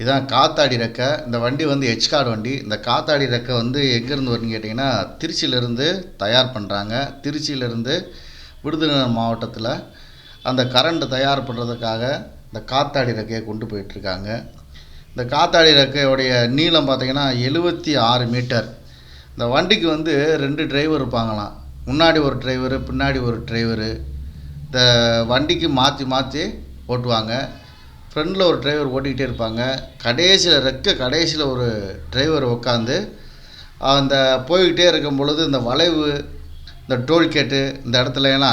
இதான் காத்தாடி ரெக்கை. இந்த வண்டி வந்து எச்கார்டு வண்டி. இந்த காத்தாடி ரெக்கை வந்து எங்கேருந்து வரும்னு கேட்டிங்கன்னா திருச்சியிலேருந்து தயார் பண்ணுறாங்க திருச்சியிலேருந்து விருதுநகர் மாவட்டத்தில் அந்த கரண்ட் தயார் பண்ணுறதுக்காக இந்த காத்தாடி ரெக்கையை கொண்டு போயிட்டுருக்காங்க. இந்த காத்தாடி ரெக்கையோடைய நீளம் பார்த்தீங்கன்னா எழுபத்தி ஆறு மீட்டர். இந்த வண்டிக்கு வந்து ரெண்டு டிரைவர் இருப்பாங்களாம். முன்னாடி ஒரு டிரைவரு பின்னாடி ஒரு டிரைவரு இந்த வண்டிக்கு மாற்றி மாற்றி ஓட்டுவாங்க. ஃப்ரெண்டில் ஒரு டிரைவர் ஓட்டிக்கிட்டே இருப்பாங்க. கடைசியில் ரெக்க கடைசியில் ஒரு டிரைவர் உட்காந்து அந்த போய்கிட்டே இருக்கும் பொழுது இந்த வளைவு இந்த டோல்கேட்டு இந்த இடத்துல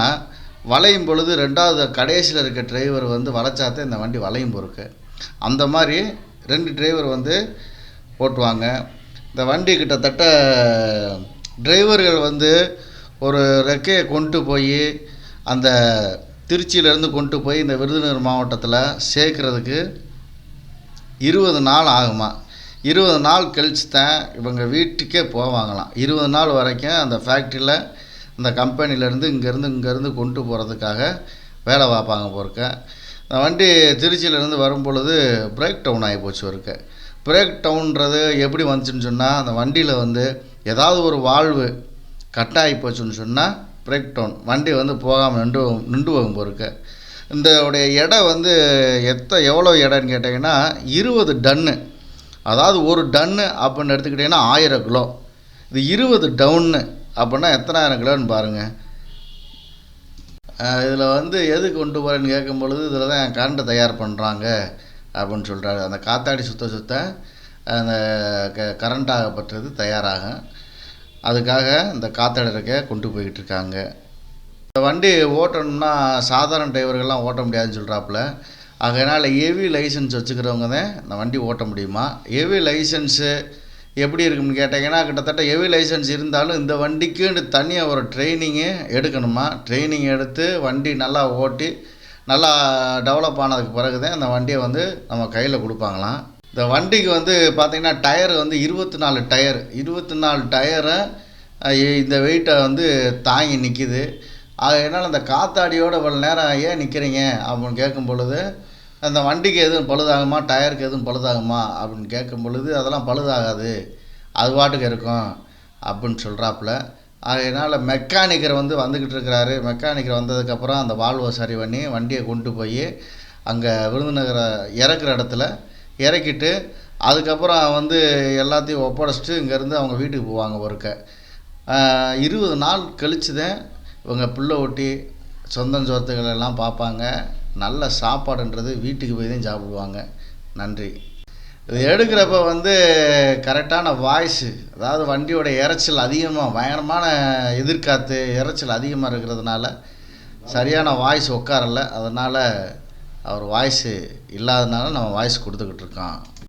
வளையும் பொழுது ரெண்டாவது கடைசியில் இருக்க டிரைவர் வந்து வளைச்சாத்தே இந்த வண்டி வளையும் பொறுக்கு. அந்த மாதிரி ரெண்டு டிரைவர் வந்து ஓட்டுவாங்க. இந்த வண்டி கிட்டத்தட்ட டிரைவர்கள் வந்து ஒரு ரெக்கையை கொண்டு போய் அந்த திருச்சியிலேருந்து கொண்டு போய் இந்த விருதுநகர் மாவட்டத்தில் சேர்க்குறதுக்கு இருபது நாள் ஆகுமா? இருபது நாள் கழிச்சு தான் இவங்க வீட்டுக்கே போவாங்களாம். இருபது நாள் வரைக்கும் அந்த ஃபேக்ட்ரியில் இந்த கம்பெனிலேருந்து இங்கேருந்து இங்கேருந்து கொண்டு போகிறதுக்காக வேலை பார்ப்பாங்க போருக்க இந்த வண்டி திருச்சியிலேருந்து வரும் பொழுது பிரேக் டவுன் ஆகி போச்சு ஒருக்க. பிரேக் டவுன்றது எப்படி வந்துச்சுன்னு சொன்னால் அந்த வண்டியில் வந்து ஏதாவது ஒரு வாழ்வு கட் ஆகி போச்சுன்னு சொன்னால் பிரேக் டவுன் வண்டி வந்து போகாமல் நின்று நின்று போகும் பொறுக்க இந்த உடைய எடை வந்து எத்த எவ்வளோ எடைன்னு கேட்டிங்கன்னா இருபது டன்னு. அதாவது ஒரு டன்னு அப்படின்னு எடுத்துக்கிட்டிங்கன்னா ஆயிரம் கிலோ. இது இருபது டவுன்னு அப்படின்னா எத்தனாயிரம் கிலோன்னு பாருங்கள் இதில் வந்து எது கொண்டு போகிறேன்னு கேட்கும் பொழுது இதில் தான் கரண்ட்டை தயார் பண்ணுறாங்க அப்படின்னு சொல்கிறாரு அந்த காத்தாடி சுத்த சுத்த அந்த க கரண்ட் ஆகப்பட்டது தயாராகும். அதுக்காக இந்த காத்தாடி கொண்டு போய்கிட்டு இருக்காங்க இந்த வண்டி ஓட்டணும்னா சாதாரண டிரைவர்கள்லாம் ஓட்ட முடியாதுன்னு சொல்கிறாப்புல அதனால் ஹெவி லைசன்ஸ் வச்சுக்கிறவங்க தான் இந்த வண்டி ஓட்ட முடியுமா? ஹெவி லைசன்ஸு எப்படி இருக்கும்னு கேட்டிங்கன்னா கிட்டத்தட்ட ஹெவி லைசன்ஸ் இருந்தாலும் இந்த வண்டிக்குன்னு தனியாக ஒரு ட்ரைனிங்கு எடுக்கணுமா? ட்ரைனிங் எடுத்து வண்டி நல்லா ஓட்டி நல்லா டெவலப் ஆனதுக்கு பிறகு தான் அந்த வண்டியை வந்து நம்ம கையில் கொடுப்பாங்களாம். இந்த வண்டிக்கு வந்து பார்த்திங்கன்னா டயர் வந்து இருபத்தி நாலு டயர் இருபத்தி நாலு டயரை இந்த வெயிட்டை வந்து தாங்கி நிற்கிது அதனால் அந்த காத்தாடியோட இவ்வளோ நேரம் ஏன் நிற்கிறீங்க அப்படின்னு கேட்கும் பொழுது அந்த வண்டிக்கு எதுவும் பழுதாகுமா? டயருக்கு எதுவும் பழுதாகுமா? அப்படின்னு கேட்கும் பொழுது அதெல்லாம் பழுதாகாது. அது பாட்டுக்கு இருக்கும் அப்படின்னு சொல்கிறாப்புல அதனால் மெக்கானிக்கர் வந்து வந்துக்கிட்டு இருக்கிறாரு. மெக்கானிக்கர் வந்ததுக்கப்புறம் அந்த வால்வை சரி பண்ணி வண்டியை கொண்டு போய் அங்கே விருதுநகரை இறக்குற இடத்துல இறக்கிட்டு அதுக்கப்புறம் வந்து எல்லாத்தையும் ஒப்படைச்சிட்டு இங்கேருந்து அவங்க வீட்டுக்கு போவாங்க ஒருக்க. இருபது நாள் கழித்து தான் இவங்க பிள்ளை ஒட்டி சொந்தம் சொத்துக்கள் எல்லாம் பார்ப்பாங்க. நல்ல சாப்பாடுன்றது வீட்டுக்கு போய் தான் சாப்பிடுவாங்க. நன்றி. இது எடுக்கிறப்ப வந்து கரெக்டான வாய்ஸு அதாவது வண்டியோட இரைச்சல் அதிகமாக பயங்கரமான எதிர்காத்து இரைச்சல் அதிகமாக இருக்கிறதுனால சரியான வாய்ஸ் உட்காரல. அதனால் அவர் வாய்ஸு இல்லாதனால நம்ம வாய்ஸ் கொடுத்துக்கிட்டு இருக்கோம்